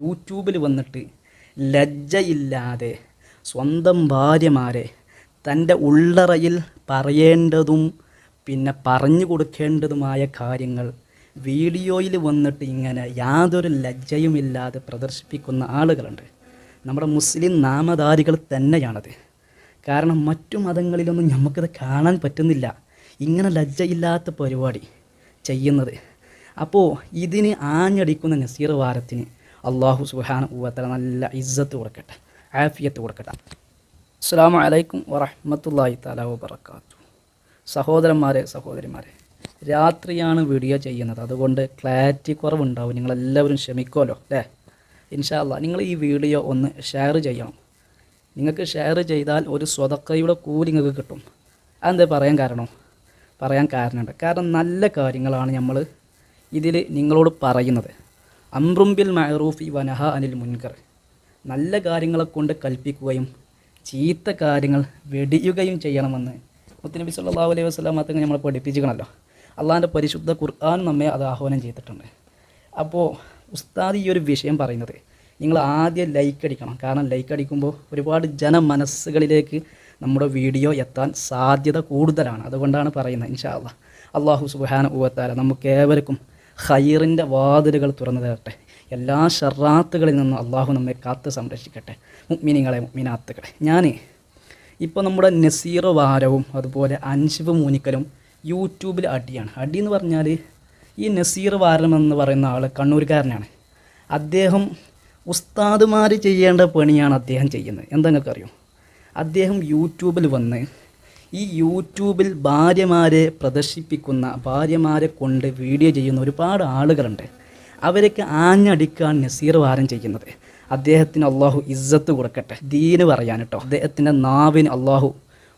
യൂട്യൂബിൽ വന്നിട്ട് ലജ്ജയില്ലാതെ സ്വന്തം ഭാര്യമാരെ തന്റെ ഉള്ളറയിൽ പറയേണ്ടതും പിന്നെ പറഞ്ഞു കൊടുക്കേണ്ടതുമായ കാര്യങ്ങൾ വീഡിയോയിൽ വന്നിട്ട് ഇങ്ങനെ യാതൊരു ലജ്ജയുമില്ലാതെ പ്രദർശിപ്പിക്കുന്ന ആളുകളുണ്ട്. നമ്മുടെ മുസ്ലിം നാമധാരികൾ തന്നെയാണത്. കാരണം മറ്റു മതങ്ങളിലൊന്നും നമുക്കത് കാണാൻ പറ്റുന്നില്ല. ഇങ്ങനെ ലജ്ജയില്ലാത്ത പരിപാടി ചെയ്യുന്നത്. അപ്പോൾ ഇതിന് ആഞ്ഞടിക്കുന്ന നസീർ വാരത്തിന് അള്ളാഹു സുഹാന ഊവത്തല നല്ല ഇസ്സത്ത് കൊടുക്കട്ടെ ആഫിയത്ത് കൊടുക്കട്ടെ. അസ്സാം വലൈക്കും വറഹമത്തല്ലാഹി തല വബർക്കാത്തു സഹോദരന്മാരെ സഹോദരിമാരെ രാത്രിയാണ് വീഡിയോ ചെയ്യുന്നത്. അതുകൊണ്ട് ക്ലാരിറ്റി കുറവുണ്ടാവും. നിങ്ങളെല്ലാവരും ക്ഷമിക്കുമല്ലോ അല്ലേ? ഇൻഷാല്ല നിങ്ങൾ ഈ വീഡിയോ ഒന്ന് ഷെയർ ചെയ്യണം. നിങ്ങൾക്ക് ഷെയർ ചെയ്താൽ ഒരു സ്വതക്കയുടെ കൂലി നിങ്ങൾക്ക് കിട്ടും. അതെന്താ പറയാൻ കാരണം? പറയാൻ കാരണമുണ്ട്. കാരണം നല്ല കാര്യങ്ങളാണ് നമ്മൾ ഇതിൽ നിങ്ങളോട് പറയുന്നത്. അമ്രുംബിൽ മഹറൂഫി വനഹ അനിൽ മുൻകർ. നല്ല കാര്യങ്ങളെ കൊണ്ട് കൽപ്പിക്കുകയും ചീത്ത കാര്യങ്ങൾ വെടിയുകയും ചെയ്യണമെന്ന് മുത്തനബി സല്ലാ അലൈഹി വസ്ലാം തങ്ങൾ നമ്മളെ പഠിപ്പിച്ചിക്കണല്ലോ അള്ളാഹിന്റെ പരിശുദ്ധ ഖുർആൻ നമ്മെ അത് ആഹ്വാനം ചെയ്തിട്ടുണ്ട്. അപ്പോൾ ഉസ്താദ് ഈ ഒരു വിഷയം പറയുന്നത് നിങ്ങൾ ആദ്യം ലൈക്ക് അടിക്കണം. കാരണം ലൈക്ക് അടിക്കുമ്പോൾ ഒരുപാട് ജനമനസ്സുകളിലേക്ക് നമ്മുടെ വീഡിയോ എത്താൻ സാധ്യത കൂടുതലാണ്. അതുകൊണ്ടാണ് പറയുന്നത് ഇൻഷാ അള്ളാഹ് അള്ളാഹു സുബാന ഊവത്താല നമുക്ക് ഏവർക്കും ഹൈറിന്റെ വാതിലുകൾ തുറന്നു തരട്ടെ. എല്ലാ ഷറാത്തുകളിൽ നിന്നും അള്ളാഹു നമ്മെ കാത്ത് സംരക്ഷിക്കട്ടെ. മുഗ്മിനിങ്ങളെ മുഗ്മിനാത്തുകളെ. ഞാൻ ഇപ്പോൾ നമ്മുടെ നസീർ വാരവും അതുപോലെ അൻഷിഫ് മൂനിക്കലും യൂട്യൂബിൽ അടിയാണ്. അടി എന്ന് പറഞ്ഞാൽ ഈ നസീർ വാരം എന്ന് പറയുന്ന ആൾ കണ്ണൂർക്കാരനാണ്. അദ്ദേഹം ഉസ്താദുമാർ ചെയ്യേണ്ട പണിയാണ് അദ്ദേഹം ചെയ്യുന്നത്. എന്താ നിങ്ങൾക്കറിയോ? അദ്ദേഹം യൂട്യൂബിൽ വന്ന് ഈ യൂട്യൂബിൽ ഭാര്യമാരെ പ്രദർശിപ്പിക്കുന്ന ഭാര്യമാരെ കൊണ്ട് വീഡിയോ ചെയ്യുന്ന ഒരുപാട് ആളുകളുണ്ട്. അവരൊക്കെ ആഞ്ഞടിക്കാൻ നസീർ വാരം ചെയ്യുന്നത്. അദ്ദേഹത്തിന് അള്ളാഹു ഇസ്സത്ത് കൊടുക്കട്ടെ. ദീന് പറയാൻ കേട്ടോ അദ്ദേഹത്തിന്റെ നാവിന് അള്ളാഹു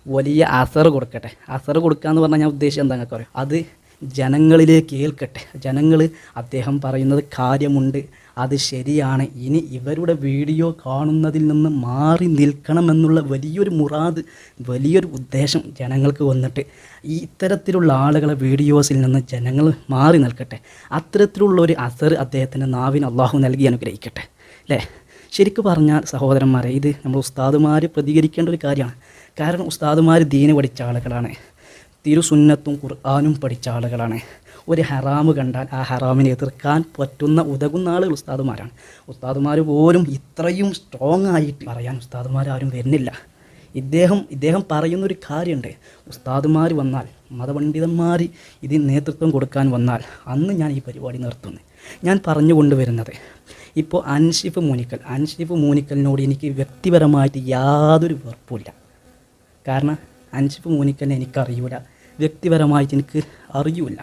വലിയ അസർ കൊടുക്കട്ടെ. അസർ കൊടുക്കുക എന്ന് പറഞ്ഞാൽ ഞാൻ ഉദ്ദേശിച്ചത് എന്താ അറിയാം? അത് ജനങ്ങളിലേക്ക് ഏൽക്കട്ടെ. ജനങ്ങൾ അദ്ദേഹം പറയുന്നത് കാര്യമുണ്ട്. അത് ശരിയാണ്. ഇനി ഇവരുടെ വീഡിയോ കാണുന്നതിൽ നിന്ന് മാറി നിൽക്കണമെന്നുള്ള വലിയൊരു മുറാദ് വലിയൊരു ഉദ്ദേശം ജനങ്ങൾക്ക് വന്നിട്ട്. ഈ ഇത്തരത്തിലുള്ള ആളുകളെ വീഡിയോസിൽ നിന്ന് ജനങ്ങൾ മാറി നിൽക്കട്ടെ. അത്തരത്തിലുള്ള ഒരു അസർ അദ്ദേഹത്തിന്റെ നാവിന് അള്ളാഹു നൽകി അനുഗ്രഹിക്കട്ടെ. അല്ലേ ശരിക്കും പറഞ്ഞാൽ സഹോദരന്മാരെ ഇത് നമ്മൾ ഉസ്താദുമാർ പ്രതികരിക്കേണ്ട ഒരു കാര്യമാണ്. കാരണം ഉസ്താദുമാർ ദീന പഠിച്ച ആളുകളാണ്. തിരുസുന്നത്തും ഖുർആാനും പഠിച്ച ആളുകളാണ്. ഒരു ഹറാമ് കണ്ടാൽ ആ ഹറാമിനെ എതിർക്കാൻ പറ്റുന്ന ഉതകുന്ന ആളുകൾ ഉസ്താദുമാരാണ്. ഉസ്താദുമാർ പോലും ഇത്രയും സ്ട്രോങ് ആയിട്ട് പറയാൻ ഉസ്താദുമാർ ആരും വരുന്നില്ല. ഇദ്ദേഹം ഇദ്ദേഹം പറയുന്നൊരു കാര്യമുണ്ട്. ഉസ്താദുമാർ വന്നാൽ മതപണ്ഡിതന്മാർ ഇതിന് നേതൃത്വം കൊടുക്കാൻ വന്നാൽ അന്ന് ഞാൻ ഈ പരിപാടി നിർത്തുന്നു. ഞാൻ പറഞ്ഞു കൊണ്ടുവരുന്നത് ഇപ്പോൾ അൻഷിഫ് മൂനിക്കൽ അൻഷിഫ് മൂനിക്കലിനോട് എനിക്ക് വ്യക്തിപരമായിട്ട് യാതൊരു വെറുപ്പില്ല കാരണം അൻഷിഫ് മൂനിക്കലിനെ എനിക്കറിയൂല. വ്യക്തിപരമായിട്ട് എനിക്ക് അറിയൂല.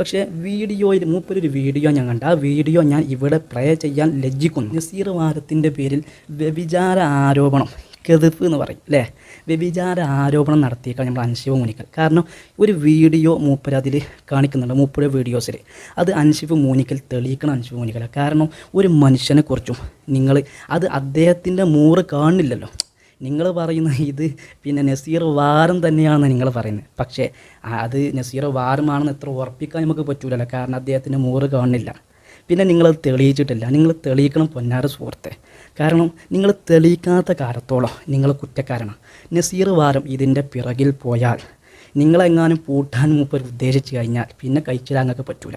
പക്ഷേ വീഡിയോയിൽ മൂപ്പരൊരു വീഡിയോ ഞാൻ കണ്ട. ആ വീഡിയോ ഞാൻ ഇവിടെ പ്ലേ ചെയ്യാൻ ലജ്ജിക്കുന്നു. നസീർ വാരത്തിന്റെ പേരിൽ വ്യഭിചാര ആരോപണം കെതിർപ്പ് എന്ന് പറയും അല്ലേ? വ്യഭിചാര ആരോപണം നടത്തിയേക്കാം നമ്മൾ അൻഷിഫ് മൂനിക്കൽ. കാരണം ഒരു വീഡിയോ മൂപ്പര് അതിൽ കാണിക്കുന്നുണ്ട് മൂപ്പര വീഡിയോസിൽ അത് അൻഷിഫ് മൂനിക്കൽ തെളിയിക്കണം അൻഷിഫ് മൂനിക്കൽ കാരണം ഒരു മനുഷ്യനെക്കുറിച്ചും നിങ്ങൾ അത് അദ്ദേഹത്തിന്റെ മൂറ് കാണില്ലല്ലോ. നിങ്ങൾ പറയുന്ന ഇത് പിന്നെ നസീർ വാരം തന്നെയാണെന്ന് നിങ്ങൾ പറയുന്നത്. പക്ഷേ അത് നസീർ വാരമാണെന്ന് എത്ര ഉറപ്പിക്കാൻ നമുക്ക് പറ്റൂലല്ലോ. കാരണം അദ്ദേഹത്തിന് മൂറ് കാണുന്നില്ല പിന്നെ നിങ്ങൾ തെളിയിച്ചിട്ടില്ല. നിങ്ങൾ തെളിയിക്കണം പൊന്നാറ് സുഹൃത്തെ. കാരണം നിങ്ങൾ തെളിയിക്കാത്ത കാലത്തോളം നിങ്ങൾ കുറ്റക്കാരാണ്. നസീർ വാരം ഇതിന്റെ പിറകിൽ പോയാൽ നിങ്ങളെങ്ങാനും പൂട്ടാൻ മൂപ്പർ ഉദ്ദേശിച്ചു കഴിഞ്ഞാൽ പിന്നെ കഴിച്ചിലാങ്ങൾക്ക് പറ്റൂല.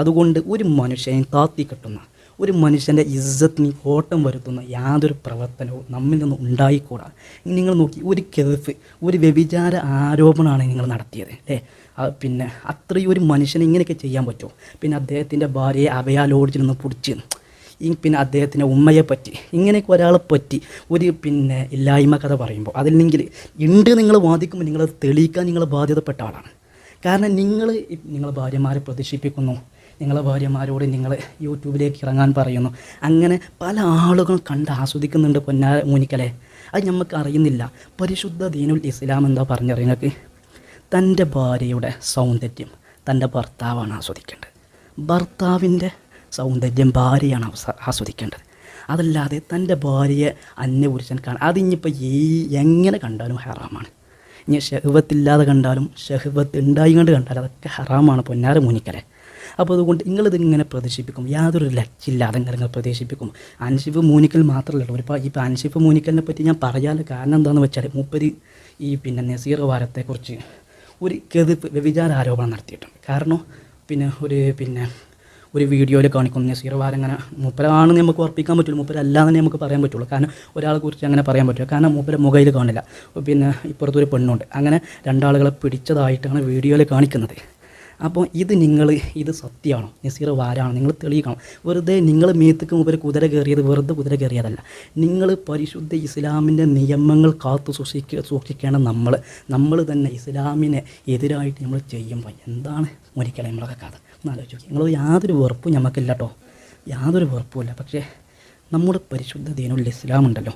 അതുകൊണ്ട് ഒരു മനുഷ്യനെ താത്തി കെട്ടുന്ന ഒരു മനുഷ്യന്റെ ഇജ്ജത്തിന് ഓട്ടം വരുത്തുന്ന യാതൊരു പ്രവർത്തനവും നമ്മിൽ നിന്ന് ഉണ്ടായിക്കൂടാ. നിങ്ങൾ നോക്കി ഒരു കെഫ് ഒരു വ്യഭിചാര ആരോപണമാണ് നിങ്ങൾ നടത്തിയത് അല്ലേ? പിന്നെ അത്രയും ഒരു മനുഷ്യനെ ഇങ്ങനെയൊക്കെ ചെയ്യാൻ പറ്റുമോ? പിന്നെ അദ്ദേഹത്തിന്റെ ഭാര്യയെ അഭയ ലോഡ്ജിൽ നിന്ന് പിടിച്ച് പിന്നെ അദ്ദേഹത്തിന്റെ ഉമ്മയെ പറ്റി ഇങ്ങനെയൊക്കെ ഒരാളെ പറ്റി ഒരു പിന്നെ ഇല്ലായ്മ കഥ പറയുമ്പോൾ അതില്ലെങ്കിൽ ഉണ്ട് നിങ്ങൾ വാദിക്കുമ്പോൾ നിങ്ങൾ തെളിയിക്കാൻ നിങ്ങൾ ബാധ്യതപ്പെട്ട ആളാണ്. കാരണം നിങ്ങൾ നിങ്ങളെ ഭാര്യമാരെ പ്രദർശിപ്പിക്കുന്നു നിങ്ങളെ ഭാര്യമാരോട് നിങ്ങൾ യൂട്യൂബിലേക്ക് ഇറങ്ങാൻ പറയുന്നു. അങ്ങനെ പല ആളുകളും കണ്ട് ആസ്വദിക്കുന്നുണ്ട് പൊന്നാ മൂനിക്കലെ. അത് നമുക്ക് അറിയുന്നില്ല. പരിശുദ്ധ ദീനുൽ ഇസ്ലാം എന്താ പറഞ്ഞത് നിങ്ങൾക്ക്? തന്റെ ഭാര്യയുടെ സൗന്ദര്യം തന്റെ ഭർത്താവാണ് ആസ്വദിക്കേണ്ടത്. ഭർത്താവിന്റെ സൗന്ദര്യം ഭാര്യയാണ് ആസ്വദിക്കേണ്ടത്. അതല്ലാതെ തന്റെ ഭാര്യയെ അന്യപുരുഷൻ കാണാൻ അതിനിപ്പോൾ ഈ എങ്ങനെ കണ്ടാലും ഹറാമാണ്. ഇനി ഷഹ്വത്തില്ലാതെ കണ്ടാലും ഷഹ്വത്ത് ഉണ്ടായി കൊണ്ട് കണ്ടാലും അതൊക്കെ ഹറാമാണ് പൊന്നാര മുനിക്കലെ. അപ്പോൾ അതുകൊണ്ട് നിങ്ങളിത് ഇങ്ങനെ പ്രദർശിപ്പിക്കും. യാതൊരു ലക്ഷ്യമില്ലാതെ നിങ്ങൾ പ്രദർശിപ്പിക്കും. അൻഷിഫ് മൂനിക്കൽ മാത്രമല്ല ഒരു ഇപ്പോൾ അൻഷിഫ് മൂനിക്കലിനെ പറ്റി ഞാൻ പറയാനുള്ള കാരണം എന്താണെന്ന് വെച്ചാൽ മൂപ്പര് ഈ പിന്നെ നസീർ വാരത്തെക്കുറിച്ച് ഒരു കെതിപ്പ് വ്യഭിചാര ആരോപണം നടത്തിയിട്ടുണ്ട്. കാരണം പിന്നെ ഒരു പിന്നെ ഒരു വീഡിയോയിൽ കാണിക്കും നസീർ വാരം അങ്ങനെ മൂപ്പരാണെന്ന് നമുക്ക് ഉറപ്പിക്കാൻ പറ്റുള്ളൂ മൂപ്പരല്ലാന്ന് നമുക്ക് പറയാൻ പറ്റുള്ളൂ. കാരണം ഒരാളെ കുറിച്ച് അങ്ങനെ പറയാൻ പറ്റില്ല. കാരണം മൂപ്പര മുഖയിൽ കാണില്ല. പിന്നെ ഇപ്പുറത്തൊരു പെണ്ണുണ്ട്. അങ്ങനെ രണ്ടാളുകളെ പിടിച്ചതായിട്ടാണ് വീഡിയോയിൽ കാണിക്കുന്നത്. അപ്പോൾ ഇത് നിങ്ങൾ ഇത് സത്യമാണോ? നസീർ വാരാണോ? നിങ്ങൾ തെളിയിക്കണം. വെറുതെ നിങ്ങൾ മേത്തക്ക് മുമ്പ് കുതിര കയറിയത് വെറുതെ കുതിര കയറിയതല്ല. നിങ്ങൾ പരിശുദ്ധ ഇസ്ലാമിന്റെ നിയമങ്ങൾ കാത്തു സൂക്ഷിക്കുക സൂക്ഷിക്കണം നമ്മൾ. നമ്മൾ തന്നെ ഇസ്ലാമിനെ എതിരായിട്ട് നമ്മൾ ചെയ്യുമ്പോൾ എന്താണ് ഒരിക്കലും നമ്മളൊക്കെ കഥ? ഒന്ന് ആലോചിച്ച് നോക്കി. നിങ്ങൾ യാതൊരു വെറുപ്പും നമുക്കില്ല കേട്ടോ യാതൊരു വെറുപ്പുമില്ല. പക്ഷേ നമ്മുടെ പരിശുദ്ധ ദീനുള്ള ഇസ്ലാം ഉണ്ടല്ലോ.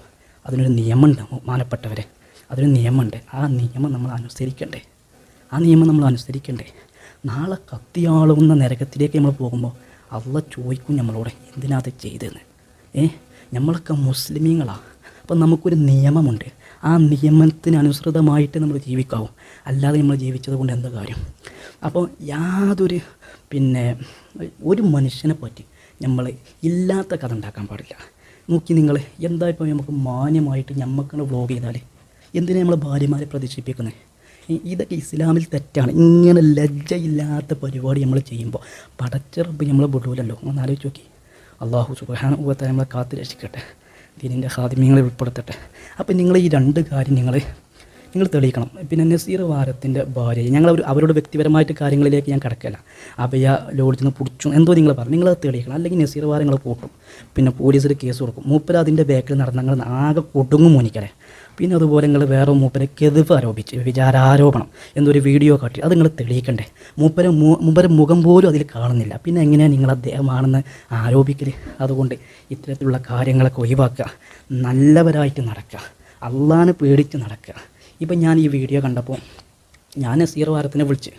അതിനൊരു നിയമമുണ്ട് മാനപ്പെട്ടവരെ അതിനൊരു നിയമമുണ്ട്. ആ നിയമം നമ്മൾ അനുസരിക്കണ്ടേ? ആ നിയമം നമ്മൾ അനുസരിക്കണ്ടേ? നാളെ കത്തിയാളുന്ന നരകത്തിലേക്ക് നമ്മൾ പോകുമ്പോൾ അള്ള ചോദിക്കും നമ്മളോട് എന്തിനാ അത് ചെയ്തതെന്ന് ഏ നമ്മളൊക്കെ മുസ്ലിമീങ്ങളാണ് അപ്പം നമുക്കൊരു നിയമമുണ്ട്. ആ നിയമത്തിനനുസൃതമായിട്ട് നമ്മൾ ജീവിക്കാവും. അല്ലാതെ നമ്മൾ ജീവിച്ചത് കൊണ്ട് എന്താ കാര്യം? അപ്പോൾ യാതൊരു പിന്നെ ഒരു മനുഷ്യനെ പറ്റി നമ്മൾ ഇല്ലാത്ത കഥ ഉണ്ടാക്കാൻ പാടില്ല. നോക്കി നിങ്ങൾ എന്താ ഇപ്പോൾ നമുക്ക് മാന്യമായിട്ട് നമ്മൾക്കുള്ള വ്ലോഗ് ചെയ്താൽ എന്തിനാണ് നമ്മൾ ഭാര്യമാരെ പ്രദർശിപ്പിക്കുന്നത് ഇതൊക്കെ ഇസ്ലാമിൽ തെറ്റാണ്. ഇങ്ങനെ ലജ്ജയില്ലാത്ത പരിപാടി നമ്മൾ ചെയ്യുമ്പോൾ പടച്ചിറപ്പ് നമ്മളെ വിടൂലല്ലോ. ഒന്ന് ആലോചിച്ച് നോക്കി. അള്ളാഹു സുബാനുഭവത്തെ നമ്മളെ കാത്തു രക്ഷിക്കട്ടെ. ദീനിന്റെ ഹാദിമ്യങ്ങളെ ഉൾപ്പെടുത്തട്ടെ. അപ്പം നിങ്ങൾ ഈ രണ്ട് കാര്യം നിങ്ങൾ നിങ്ങൾ തെളിയിക്കണം. പിന്നെ നസീർ വാരത്തിന്റെ ഭാര്യ ഞങ്ങൾ അവരുടെ വ്യക്തിപരമായിട്ട് കാര്യങ്ങളിലേക്ക് ഞാൻ കിടക്കില്ല അഭയ ലോഡ്ജിൽ നിന്ന് പിടിച്ചു. എന്തോ നിങ്ങൾ പറഞ്ഞു. നിങ്ങളത് തെളിയിക്കണം. അല്ലെങ്കിൽ നസീർ വാരം നിങ്ങൾ കൂട്ടും. പിന്നെ പോലീസിൽ കേസ് കൊടുക്കും. മൂപ്പര അതിന്റെ ബാക്കിൽ നടന്ന ആകെ കൊടുങ്ങും മോനിക്കരെ. പിന്നെ അതുപോലെ നിങ്ങൾ വേറെ മൂപ്പരെ കെതിവ് ആരോപിച്ച് വിചാരാരോപണം എന്നൊരു വീഡിയോ കാട്ടി. അത് നിങ്ങൾ തെളിയിക്കണ്ടേ? മൂപ്പരെ മൂപ്പരെ മുഖം പോലും അതിൽ കാണുന്നില്ല. പിന്നെ എങ്ങനെയാണ് നിങ്ങൾ അദ്ദേഹമാണെന്ന് ആരോപിക്കൽ അതുകൊണ്ട് ഇത്തരത്തിലുള്ള കാര്യങ്ങളൊക്കെ ഒഴിവാക്കുക. നല്ലവരായിട്ട് നടക്കുക. അള്ളാനെ പേടിച്ച് നടക്കുക. ഇപ്പം ഞാൻ ഈ വീഡിയോ കണ്ടപ്പോൾ ഞാൻ നസീർ വാരത്തിനെ വിളിച്ച്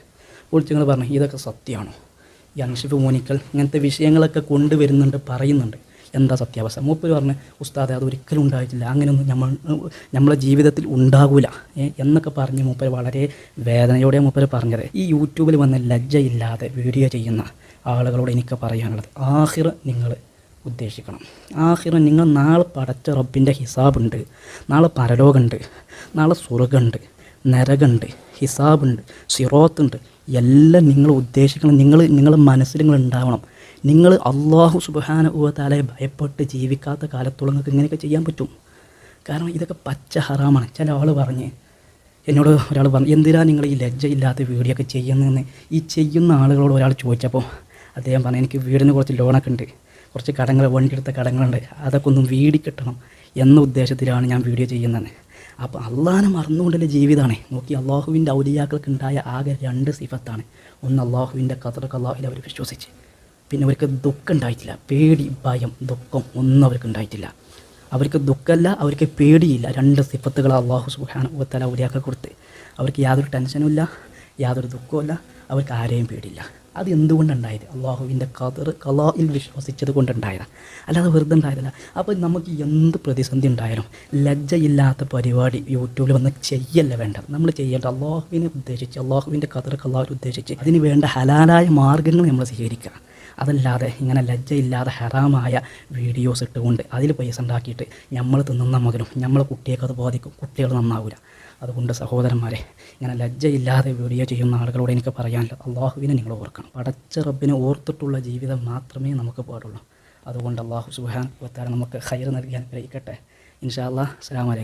വിളിച്ച് നിങ്ങൾ പറഞ്ഞു ഇതൊക്കെ സത്യമാണോ? ഈ അൻഷിഫ് മോനിക്കൽ ഇങ്ങനത്തെ വിഷയങ്ങളൊക്കെ കൊണ്ടുവരുന്നുണ്ട് പറയുന്നുണ്ട്. എന്താ സത്യാവസ്ഥ? മൂപ്പർ പറഞ്ഞ് ഉസ്താദെ അത് ഒരിക്കലും ഉണ്ടായിട്ടില്ല. അങ്ങനെയൊന്നും നമ്മൾ നമ്മളെ ജീവിതത്തിൽ ഉണ്ടാകില്ല എന്നൊക്കെ പറഞ്ഞ് മൂപ്പർ വളരെ വേദനയോടെ മൂപ്പർ പറഞ്ഞത്. ഈ യൂട്യൂബിൽ വന്ന ലജ്ജയില്ലാതെ വീഡിയോ ചെയ്യുന്ന ആളുകളോട് എനിക്ക് പറയാനുള്ളത് ആഹിർ നിങ്ങൾ ഉദ്ദേശിക്കണം. ആഹിറ നിങ്ങൾ നാളെ പടച്ച റബ്ബിന്റെ ഹിസാബുണ്ട്. നാളെ പരലോകമുണ്ട്. നാളെ സുറകുണ്ട് നരകുണ്ട് ഹിസാബുണ്ട്. സിറോത്തുണ്ട്. എല്ലാം നിങ്ങൾ ഉദ്ദേശിക്കണം. നിങ്ങൾ നിങ്ങളുടെ മനസ്സിൽ നിങ്ങൾ ഉണ്ടാവണം. നിങ്ങൾ അള്ളാഹു സുബാന ഉപതാലയെ ഭയപ്പെട്ട് ജീവിക്കാത്ത കാലത്തോളം നിങ്ങൾക്ക് ഇങ്ങനെയൊക്കെ ചെയ്യാൻ പറ്റും. കാരണം ഇതൊക്കെ പച്ച ഹറാമാണ്. ചില ആൾ പറഞ്ഞ് എന്നോട് ഒരാൾ പറഞ്ഞു എന്തിനാ നിങ്ങൾ ഈ ലജ്ജയില്ലാത്ത വീഡിയോ ഒക്കെ ചെയ്യുന്നതെന്ന്? ഈ ചെയ്യുന്ന ആളുകളോട് ഒരാൾ ചോദിച്ചപ്പോൾ അദ്ദേഹം പറഞ്ഞു എനിക്ക് വീടിന് കുറച്ച് ലോണൊക്കെ ഉണ്ട്. കുറച്ച് കടങ്ങൾ വണ്ടിയെടുത്ത കടങ്ങളുണ്ട്. അതൊക്കെ ഒന്ന് വീടി കിട്ടണം എന്ന ഉദ്ദേശത്തിലാണ് ഞാൻ വീഡിയോ ചെയ്യുന്നത്. അപ്പോൾ അള്ളാഹനെ മറന്നുകൊണ്ടുള്ള ജീവിതമാണ്. നോക്കി അള്ളാഹുവിന്റെ ഔലിയാക്കൾക്ക് ഉണ്ടായ ആകെ രണ്ട് സിഫത്താണ്. ഒന്ന് അള്ളാഹുവിന്റെ കതർക്ക് അള്ളാഹുവിൽ അവർ വിശ്വസിച്ച്. പിന്നെ അവർക്ക് ദുഃഖം ഉണ്ടായിട്ടില്ല. പേടി ഭയം ദുഃഖം ഒന്നും അവർക്ക് ഉണ്ടായിട്ടില്ല. അവർക്ക് ദുഃഖമല്ല അവർക്ക് പേടിയില്ല. രണ്ട് സിഫത്തുകൾ അള്ളാഹു സുബാന ഉത്തല ഔലിയാക്കൾ കൊടുത്ത്. അവർക്ക് യാതൊരു ടെൻഷനും ഇല്ല യാതൊരു ദുഃഖവുമില്ല. അവർക്ക് ആരെയും പേടിയില്ല. അത് എന്തുകൊണ്ടുണ്ടായത്? അള്ളാഹുവിന്റെ കതർ കലായിൽ വിശ്വസിച്ചത് കൊണ്ടുണ്ടായതാണ് അല്ലാതെ വെറുതെ ഉണ്ടായതല്ല അപ്പോൾ നമുക്ക് എന്ത് പ്രതിസന്ധി ഉണ്ടായാലും ലജ്ജയില്ലാത്ത പരിപാടി യൂട്യൂബിൽ വന്ന് ചെയ്യല്ല വേണ്ടത് നമ്മൾ ചെയ്യേണ്ട അള്ളാഹുവിനെ ഉദ്ദേശിച്ച് അള്ളാഹുവിന്റെ കതർ കലാവിൽ ഉദ്ദേശിച്ച് അതിന് വേണ്ട ഹലാലായ മാർഗങ്ങൾ നമ്മൾ സ്വീകരിക്കുക അതല്ലാതെ ഇങ്ങനെ ലജ്ജയില്ലാതെ ഹറാമായ വീഡിയോസ് ഇട്ടുകൊണ്ട് അതിൽ പൈസ ഉണ്ടാക്കിയിട്ട് നമ്മൾ തിന്നുന്ന മകനും നമ്മളെ കുട്ടിയൊക്കെ അത് ബാധിക്കും. കുട്ടികൾ നന്നാവില്ല അതുകൊണ്ട് സഹോദരന്മാരെ ഇങ്ങനെ ലജ്ജയില്ലാതെ വീഡിയോ ചെയ്യുന്ന ആളുകളോട് എനിക്ക് പറയാനില്ല അള്ളാഹുവിനെ നിങ്ങൾ ഓർക്കണം. പടച്ച റബ്ബിനെ ഓർത്തിട്ടുള്ള ജീവിതം മാത്രമേ നമുക്ക് പാടുള്ളൂ. അതുകൊണ്ട് അള്ളാഹു സുബാൻ നമുക്ക് ഹൈർ നൽകാൻ ഗ്രഹിക്കട്ടെ ഇൻഷാ അല്ലാ അസ്സാം വലൈക്കും